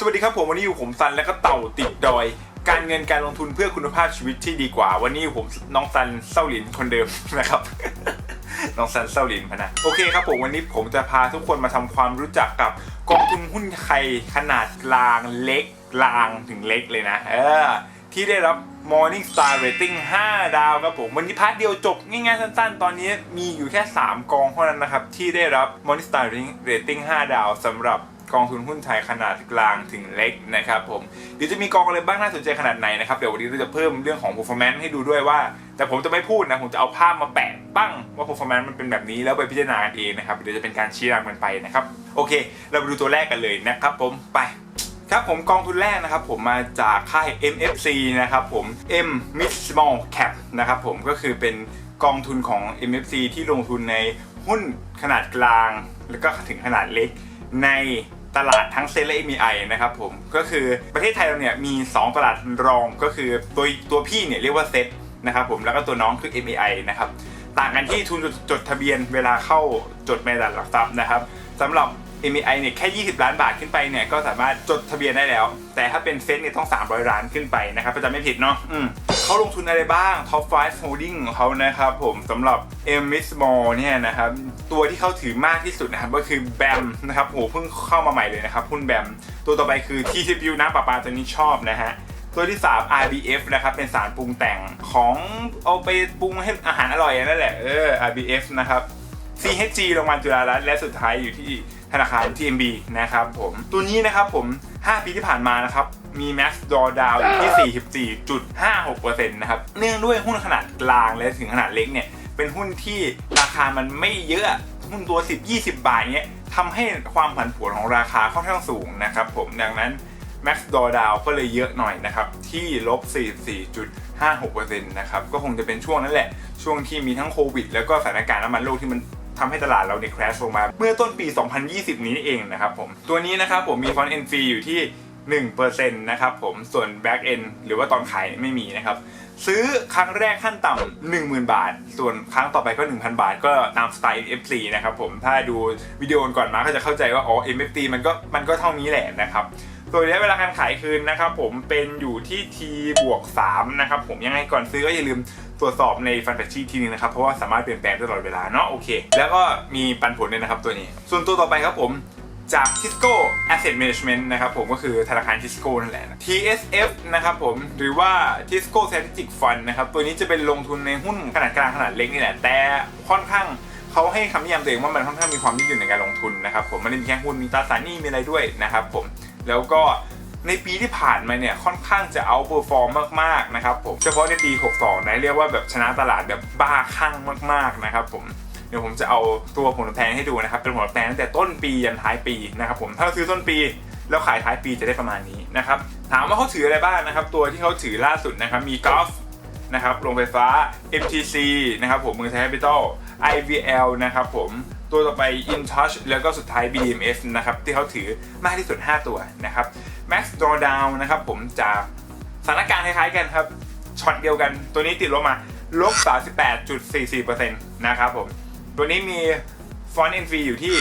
สวัสดีครับผมวันนี้อยู่ผมซันและก็เต่าติดดอย การเงินการลงทุนเพื่อคุณภาพชีวิตที่ดีกว่า วันนี้ผมน้องซันเศร้าหลินคนเดิมนะครับ น้องซันเศร้าหลินพนะโอเคครับผมวันนี้ผมจะพาทุกคนมาทำความรู้จักกับกองทุนหุ้นไทยขนาดกลางเล็กกลางถึงเล็กเลยนะเออที่ได้รับ Morning Star Rating 5 ดาวครับผม วันนี้พาร์ทเดียวจบง่ายๆสั้นๆ ตอนนี้มีอยู่แค่ 3 กองเท่านั้นนะครับ ที่ได้รับ Morning Star Rating 5 ดาวสำหรับ กองทุนหุ้นไทยขนาดกลางถึงเล็กนะครับผมเดี๋ยวจะมีกองอะไรบ้างน่าสนใจขนาดไหนนะครับเดี๋ยววันนี้เราจะเพิ่มเรื่องของ performance ให้ดูด้วยว่า แต่ผมจะไม่พูดนะผมจะเอาภาพมาแปะปั้งว่า performance มันเป็นแบบนี้แล้วไปพิจารณาเองนะครับเดี๋ยวจะเป็นการชี้นำกันไปนะครับโอเค เราไปดูตัวแรกกันเลยนะครับผมไปครับผมกองทุนแรกนะครับผมมาจากค่าย MFC นะครับผม M Mid Small Cap นะครับผมก็คือเป็นกองทุนของ MFC ที่ลงทุนในหุ้นขนาดกลาง แล้วก็ถึงขนาดเล็กใน ตลาดทั้งเซ็ตและ MEI นะครับผมก็คือประเทศไทยเราเนี่ยมี 2 ตลาดรองก็คือตัวตัวพี่เนี่ยเรียกว่าเซ็ตนะครับผมแล้วก็ตัวน้องคือ MEI นะครับต่างกันที่ทุนจดจดทะเบียนเวลาเข้าจดในตลาดหลักทรัพย์นะครับสำหรับ MEI เนี่ยแค่ 20 ล้านบาทขึ้นไปเนี่ยก็สามารถจดทะเบียนได้แล้ว แต่ถ้าเป็นเซ็ตเนี่ยต้อง 300 ล้านขึ้นไปนะครับถ้าจำไม่ผิดเนาะอืม เขาลงทุนอะไรบ้าง Top 5 Holding ของเขานะครับผมสำหรับ M m i s m a l l เนี่ยนะครับตัวที่เขาถือมากที่สุดนะครับก็คือ BAM นะครับโหเพิ่งเข้ามาใหม่เลยนะครับหุ้น BAM ตัวต่อไปคือ TCU น้ำประปาตัวนี้ชอบนะฮะตัวที่ 3 RBF นะครับเป็นสารปรุงแต่งของเอาไปปรุงให้อาหารอร่อยนั่นแหละเออ RBF นะครับ CHG โรงพยาบาลจุฬารัตน์และสุดท้ายอยู่ที่ธนาคาร TMB นะครับผมตัวนี้นะครับผม 5 ปีที่ผ่านมานะครับ มี Max Drawdown อยู่ที่ 44.56%นะครับ เนื่องด้วยหุ้นขนาดกลางและถึงขนาดเล็กเนี่ย เป็นหุ้นที่ราคามันไม่เยอะ หุ้นตัว 10-20 บาทเนี่ยทำให้ความผันผวนของราคาค่อนข้างสูงนะครับผมดังนั้น Max Drawdown ก็เลยเยอะหน่อยนะครับ ที่ลบ 44.56%นะครับ ก็คงจะเป็นช่วงนั้นแหละ ช่วงที่มีทั้งโควิด แล้วก็สถานการณ์น้ำมันโลกที่มัน ทำให้ตลาดเราในคราชลงมา เมื่อต้นปี 2020 นี้เองนะครับผม ตัวนี้นะครับผมมีฟอนต์ NF อยู่ที่ 1%นะครับผม ส่วน Back End หรือว่าตอนขายไม่มีนะครับ ซื้อครั้งแรกขั้นต่ำ10,000 บาท ส่วนครั้งต่อไปก็ 1,000 บาท ก็ตามสไตล์ FC นะครับผม ถ้าดูวิดีโอก่อนมาก็จะเข้าใจว่า อ๋อ MFT มันก็มันก็เท่านี้แหละนะครับตัวระยะเวลาการขายคืนนะครับผมเป็นอยู่ที่ T บวก3นะครับผมยังไงก่อนซื้อก็อย่าลืม ตรวจสอบในฟันแฟชชี่ทีนึงนะครับ เพราะว่าสามารถเปลี่ยนแปลงตลอดเวลาเนาะโอเค แล้วก็มีปันผลด้วยนะครับตัวนี้ ส่วนตัวต่อไปครับผมจาก Tisco Asset Management นะครับผมก็คือธนาคาร Tisco นั่นแหละ TSF นะครับผมหรือว่า Tisco Strategic Fund นะครับตัวนี้จะเป็นลงทุนในหุ้นขนาดกลางขนาดเล็กนี่แหละ แต่ค่อนข้างเขาให้คำนิยามตัวเองว่ามันค่อนข้างมีความยืดหยุ่นในการลงทุนนะครับผมไม่ได้มีแค่หุ้นมีตราสารหนี้มีอะไรด้วยนะครับผมแล้วก็ ในปีที่ผ่านมาเนี่ยค่อนข้างจะเอาเปอร์ฟอร์มมากๆนะครับผมเฉพาะในปี 62 นะเรียกว่าแบบชนะตลาดแบบบ้าคลั่งมากๆนะครับผมเดี๋ยวผมจะเอาตัวผลตอบแทนให้ดูนะครับ เป็นผลตอบแทนตั้งแต่ต้นปียันท้ายปีนะครับผมถ้าเราซื้อต้นปี แล้วขายท้ายปีจะได้ประมาณนี้นะครับถามว่าเขาถืออะไรบ้างนะครับ ตัวที่เขาถือล่าสุดนะครับมีกอล์ฟนะครับโรงไฟฟ้า MTC นะครับผมมือไทยแคปิตอล IVL นะครับผมตัวต่อไป InTouch แล้วก็สุดท้าย BMS นะครับที่เขาถือมากที่สุด 5 ตัวนะครับ Max Drawdown นะครับผมจากสถานการณ์คล้ายๆกันครับช็อตเดียวกันตัวนี้ติดลบมาลบ 38.44%นะครับผม ตัวนี้มี Front End Fee อยู่ที่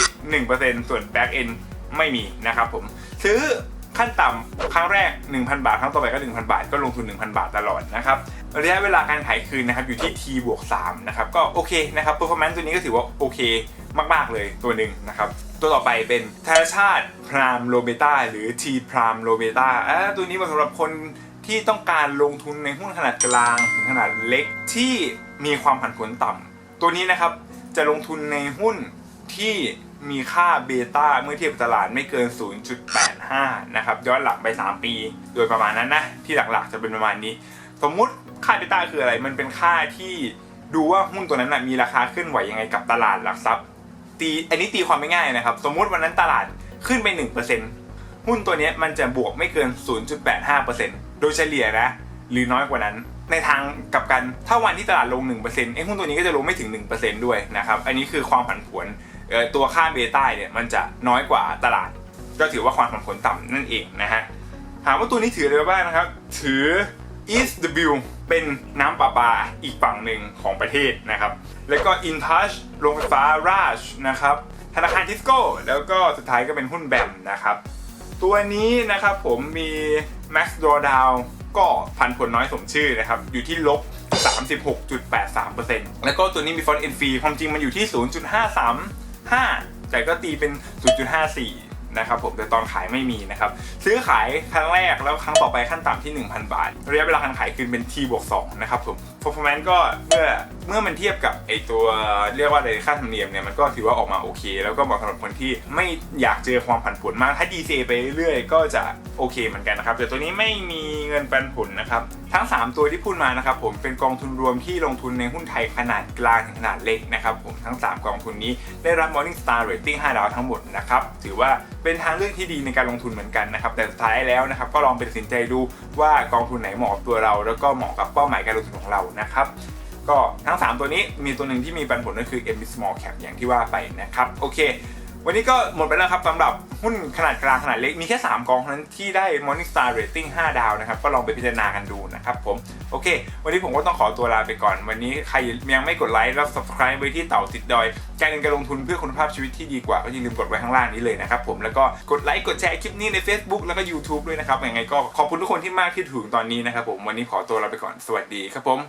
1%ส่วน Back End ไม่มีนะครับผม ซื้อขั้นต่ำครั้งแรก 1,000 บาท ครั้งต่อไปก็ 1,000 บาท ก็ลงทุน 1,000 บาทตลอดนะครับระยะเวลาการขายคืนนะครับอยู่ที่ T บวก3นะครับ ก็โอเคนะครับ performance ตัวนี้ก็ถือว่าโอเคมาก ๆ เลยตัวหนึ่งนะครับ ตัวต่อไปเป็นธนาชาติพรามโลเบต้าหรือ T พรามโลเบต้าตัวนี้เหมาะสำหรับคนที่ต้องการลงทุนในหุ้นขนาดกลางถึงขนาดเล็กที่มีความผันผวนต่ำตัวนี้นะครับจะลงทุนในหุ้นที่มีค่าเบต้าเมื่อเทียบกับตลาดไม่เกิน 0.85 นะครับ ย้อนหลังไป 3 ปี โดยประมาณนั้นนะ ที่หลักๆจะเป็นประมาณนี้ สมมุติค่าเบต้าคืออะไร มันเป็นค่าที่ดูว่าหุ้นตัวนั้นนะมีราคาขึ้นไหวยังไงกับตลาดหลักทรัพย์ ตีอันนี้ตีความไม่ง่ายนะครับ สมมุติวันนั้นตลาดขึ้นไป 1%หุ้นตัวนี้มันจะบวกไม่เกิน 0.85%โดยเฉลี่ยนะ หรือน้อยกว่านั้น ในทางกลับกันถ้าวันที่ตลาดลง 1%ไอ้หุ้นตัวนี้ก็จะลงไม่ถึง 1%ด้วยนะครับอันนี้คือความผันผวนตัวค่าเบต้าเนี่ยมันจะน้อยกว่าตลาด ก็ถือว่าความผันผวนต่ำนั่นเองนะฮะถามว่าตัวนี้ถืออะไรบ้างนะครับ ถือ EastW เป็นน้ำประปาอีกฝั่งหนึ่งของประเทศนะครับ แล้วก็ InTouch โรงไฟฟ้า Raj นะครับ ธนาคารทิสโก้ แล้วก็สุดท้ายก็เป็นหุ้นแบมนะครับ ตัวนี้นะครับผมมี Max Drawdown ก็พันผลน้อยสมชื่อนะครับ อยู่ที่ลบ36.83%แล้วก็ตัวนี้มีฟอนต์ n อนฟีความจริงมันอยู่ที่ 0.535 แต่ก็ตีเป็น 0.54 นะครับผมแต่ตอนขายไม่มีนะครับซื้อขายครั้งแรกแล้วครั้งต่อไปขั้นต่ำที่ 1,000 บาท ระยะเวลาการขายคืนเป็น T บวก2นะครับผม performance ก็เมื่อ เมื่อมันเทียบกับไอตัวเรียกว่าอะไรค่าธรรมเนียมเนี่ยมันก็ถือว่าออกมาโอเค แล้วก็เหมาะสำหรับคนที่ไม่อยากเจอความผันผวนมากถ้า DCA ไปเรื่อยก็จะโอเคเหมือนกันนะครับแต่ตัวนี้ไม่มีเงินปันผลนะครับทั้ง 3 ตัวที่พูดมานะครับผมเป็นกองทุนรวมที่ลงทุนในหุ้นไทยขนาดกลางถึงขนาดเล็กนะครับผมทั้ง 3 กองทุนนี้ได้รับ Morning Star Rating 5 ดาวทั้งหมดนะครับถือว่าเป็นทางเลือกที่ดีในการลงทุนเหมือนกันนะครับแต่สุดท้ายแล้วนะครับก็ลองไปตัดสินใจดูว่ากองทุนไหนเหมาะกับตัวเรา แล้วก็เหมาะกับเป้าหมายการลงทุนของเรานะครับ ก็ทั้ง 3 ตัวนี้มีตัวหนึ่งที่มีปันผลก็คือ M Small Cap อย่างที่ว่าไปนะครับโอเค วันนี้ก็หมดไปแล้วครับสำหรับหุ้นขนาดกลางขนาดเล็กมีแค่ 3 กองเท่านั้นที่ได้ Morning Star Rating 5 ดาวนะครับ ก็ลองไปพิจารณากันดูนะครับผมโอเค วันนี้ผมก็ต้องขอตัวลาไปก่อน วันนี้ใครยังไม่กดไลค์แล้ว subscribe ไว้ที่เต่าติดดอยการเงินการลงทุนเพื่อคุณภาพชีวิตที่ดีกว่าก็อย่าลืมกดไว้ข้างล่างนี้เลยนะครับผมแล้วก็กดไลค์กดแชร์คลิปนี้ใน Facebook แล้วก็ YouTube ด้วยนะครับยังไงก็ขอบคุณทุกคนที่มากที่ถึงตอนนี้นะครับผมวันนี้ขอตัวลาไปก่อนสวัสดีครับผม